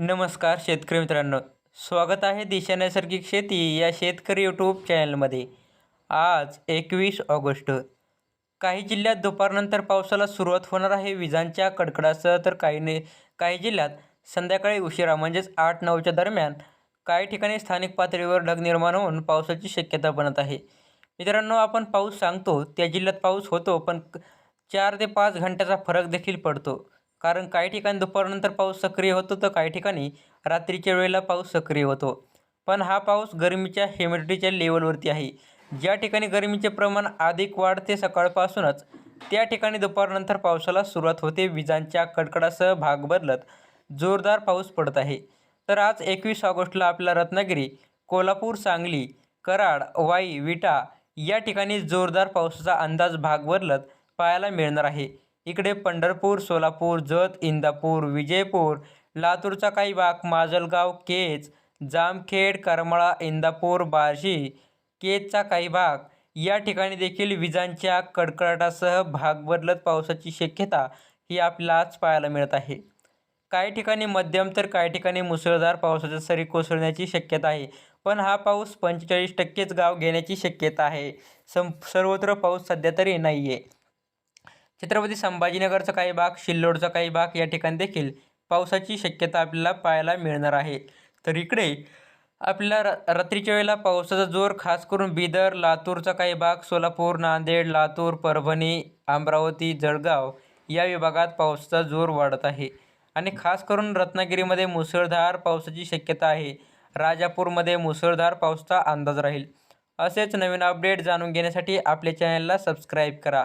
नमस्कार शेतकरी मित्रांनो. स्वागत आहे दिशा नैसर्गिक शेती या शेतकरी यूट्यूब चॅनलमध्ये आज एकवीस ऑगस्ट. काही जिल्ह्यात दुपारनंतर पावसाला सुरुवात होणार आहे. विजांच्या कडकडासह तर काही ने काही जिल्ह्यात संध्याकाळी उशिरा म्हणजेच आठ नऊच्या दरम्यान काही ठिकाणी स्थानिक पातळीवर ढग निर्माण होऊन पावसाची शक्यता बनत आहे. मित्रांनो आपण पाऊस सांगतो त्या जिल्ह्यात पाऊस होतो पण चार ते पाच घंट्याचा फरक देखील पडतो. कारण काही ठिकाणी दुपारनंतर पाऊस सक्रिय होतो तर काही ठिकाणी रात्रीच्या वेळेला पाऊस सक्रिय होतो. पण हा पाऊस गरमीच्या ह्युमिडिटीच्या लेवलवरती आहे. ज्या ठिकाणी गरमीचे प्रमाण अधिक वाढते सकाळपासूनच त्या ठिकाणी दुपारनंतर पावसाला सुरुवात होते. विजांच्या कडकडासह भाग बदलत जोरदार पाऊस पडत आहे. तर आज एकवीस ऑगस्टला आपला रत्नागिरी कोल्हापूर सांगली कराड वाई विटा या ठिकाणी जोरदार पावसाचा अंदाज भाग बदलत पाहायला मिळणार आहे. इकडे पंढरपूर सोलापूर जत इंदापूर विजयपूर लातूरचा काही भाग माजलगाव केज जामखेड करमाळा इंदापूर बार्शी केजचा काही भाग या ठिकाणी देखील विजांच्या कडकडाटासह भाग बदलत पावसाची शक्यता ही आपल्याला आज पाहायला मिळत आहे. काही ठिकाणी मध्यम तर काही ठिकाणी मुसळधार पावसाच्या सरी कोसळण्याची शक्यता आहे. पण हा पाऊस पंचेचाळीस टक्केच गाव घेण्याची शक्यता आहे. सं सर्वत्र पाऊस सध्या तरी नाही आहे छत्रपती संभाजीनगरचा काही भाग शिल्लोडचा काही भाग या ठिकाणी देखील पावसाची शक्यता आपल्याला पाहायला मिळणार आहे. तर इकडे आपल्याला र रात्रीच्या वेळेला पावसाचा जोर खास करून बिदर लातूरचा काही भाग सोलापूर नांदेड लातूर परभणी अमरावती जळगाव या विभागात पावसाचा जोर वाढत आहे. आणि खास करून रत्नागिरीमध्ये मुसळधार पावसाची शक्यता आहे. राजापूरमध्ये मुसळधार पावसाचा अंदाज राहील. असेच नवीन अपडेट जाणून घेण्यासाठी आपल्या चॅनलला सबस्क्राईब करा.